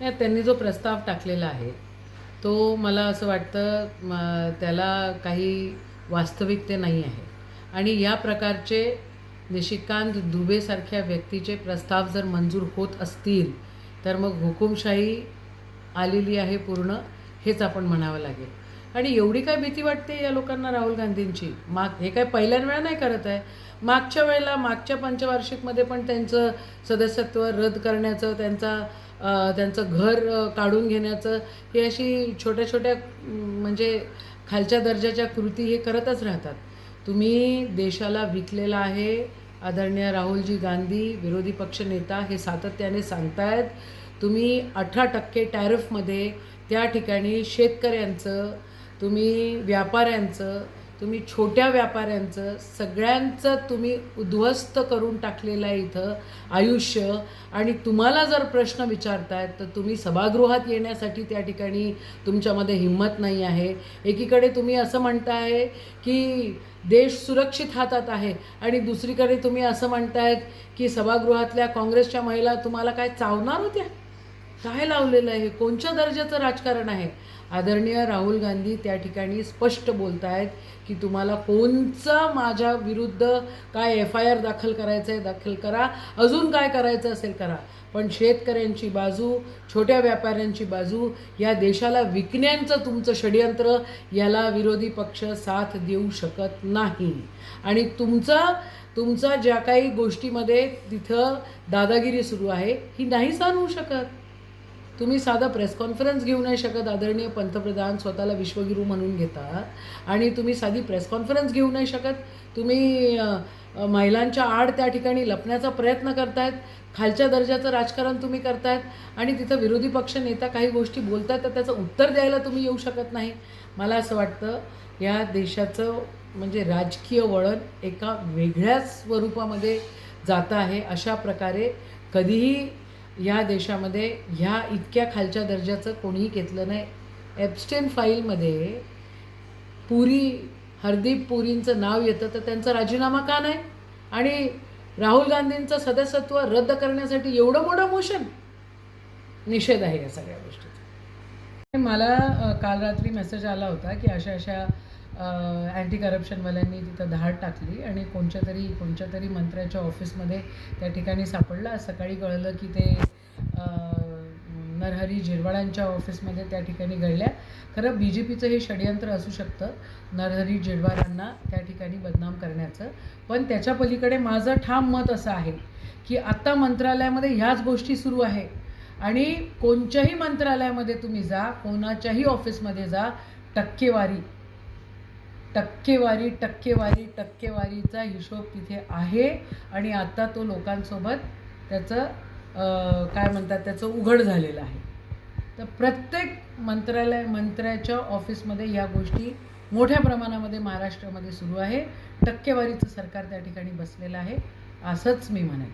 नाही, त्यांनी जो प्रस्ताव टाकलेला आहे तो मला असं वाटतं म, त्याला काही वास्तविकते नाही आहे. आणि या प्रकारचे निशिकांत दुबेसारख्या व्यक्तीचे प्रस्ताव जर मंजूर होत असतील तर मग हुकुमशाही आलेली आहे पूर्ण हेच आपण म्हणावं लागेल. आणि एवढी काय भीती वाटते या लोकांना राहुल गांधींची? माग हे काय पहिल्यांदा वेळा नाही करत आहे? मागच्या वेळेला मागच्या पंचवार्षिकमध्ये पण त्यांचं सदस्यत्व रद्द करण्याचं त्यांचा त्यांचं घर काढून घेण्याचं ही अशी छोट्या छोट्या म्हणजे खालच्या दर्जाच्या कृती हे करतच राहतात. तुम्ही देशाला विकलेला आहे आदरणीय राहुलजी गांधी विरोधी पक्षनेता हे सातत्याने सांगतायत. तुम्ही अठरा टक्के टॅरिफमध्ये त्या ठिकाणी शेतकऱ्यांचं तुम्ही व्यापाऱ्यांचं तुम्ही छोट्या व्यापाऱ्यांचं सगळ्यांचं तुम्ही उद्ध्वस्त करून टाकलेलं आहे इथं आयुष्य. आणि तुम्हाला जर प्रश्न विचारतायत तर तुम्ही सभागृहात येण्यासाठी त्या ठिकाणी तुमच्यामध्ये हिंमत नाही आहे. एकीकडे तुम्ही असं म्हणताय की देश सुरक्षित हातात आहे आणि दुसरीकडे तुम्ही असं म्हणतायत की सभागृहातल्या काँग्रेसच्या महिला तुम्हाला काय चावणार होत्या? काय लावलेलं आहे? कोणत्या दर्जाचं राजकारण आहे? आदरणीय राहुल गांधी त्या ठिकाणी स्पष्ट बोलत आहेत की तुम्हाला कोणचा माझ्या विरुद्ध काय एफ आय आर दाखल करायचं आहे दाखल करा. अजून काय करायचं असेल करा. पण शेतकऱ्यांची बाजू छोट्या व्यापाऱ्यांची बाजू या देशाला विकण्याचं तुमचं षडयंत्र याला विरोधी पक्ष साथ देऊ शकत नाही. आणि तुमचा तुमचा ज्या काही गोष्टीमध्ये तिथं दादागिरी सुरू आहे ही नाही सहन होऊ शकत. तुम्ही साधा प्रेस कॉन्फरन्स घेऊ नाही शकत आदरणीय पंतप्रधान स्वतःला विश्वगुरू म्हणून घेतात. आणि तुम्ही साधी प्रेस कॉन्फरन्स घेऊ नाही शकत. तुम्ही महिलांच्या आड त्या ठिकाणी लपण्याचा प्रयत्न करतायत. खालच्या दर्जाचं राजकारण तुम्ही करतायत. आणि तिथं विरोधी पक्ष नेता काही गोष्टी बोलतात तर त्याचं उत्तर द्यायला तुम्ही येऊ शकत नाही. मला असं वाटतं या देशाचं म्हणजे राजकीय वळण एका वेगळ्याच स्वरूपामध्ये जातं आहे. अशा प्रकारे कधीही या देशामध्ये ह्या इतक्या खालच्या दर्जाचं कोणीही घेतलं नाही. एप्स्टेन फाईलमध्ये पुरी हरदीप पुरींचं नाव येतं तर त्यांचा राजीनामा का नाही? आणि राहुल गांधींचं सदस्यत्व रद्द करण्यासाठी एवढं मोठं मोशन? निषेध आहे या सगळ्या गोष्टीचा. मला काल रात्री मेसेज आला होता की अशा अशा अँटी करप्शनवाल्यांनी तिथं धाड टाकली आणि कोणत्या तरी कोणच्या तरी मंत्र्याच्या ऑफिसमध्ये त्या ठिकाणी सापडला. आज सकाळी कळलं की ते नरहरी जिरवाळांच्या ऑफिसमध्ये त्या ठिकाणी घडल्या. खरं बी जे पीचं हे षडयंत्र असू शकतं नरहरी जिरवाळांना त्या ठिकाणी बदनाम करण्याचं. पण त्याच्या पलीकडे माझं ठाम मत असं आहे की आत्ता मंत्रालयामध्ये ह्याच गोष्टी सुरू आहे. आणि कोणत्याही मंत्रालयामध्ये तुम्ही जा कोणाच्याही ऑफिसमध्ये जा टक्केवारी टक्केवारी टक्केवारी टक्केवारीचा हिशोब तिथे आहे. आणि आता तो लोकांसोबत त्याचं काय म्हणतात त्याचं उघड झालेलं आहे. तर प्रत्येक मंत्रालय मंत्र्याच्या ऑफिसमध्ये या गोष्टी मोठ्या प्रमाणामध्ये महाराष्ट्रामध्ये सुरू आहे. टक्केवारीचं सरकार त्या ठिकाणी बसलेलं आहे असंच मी म्हणेन.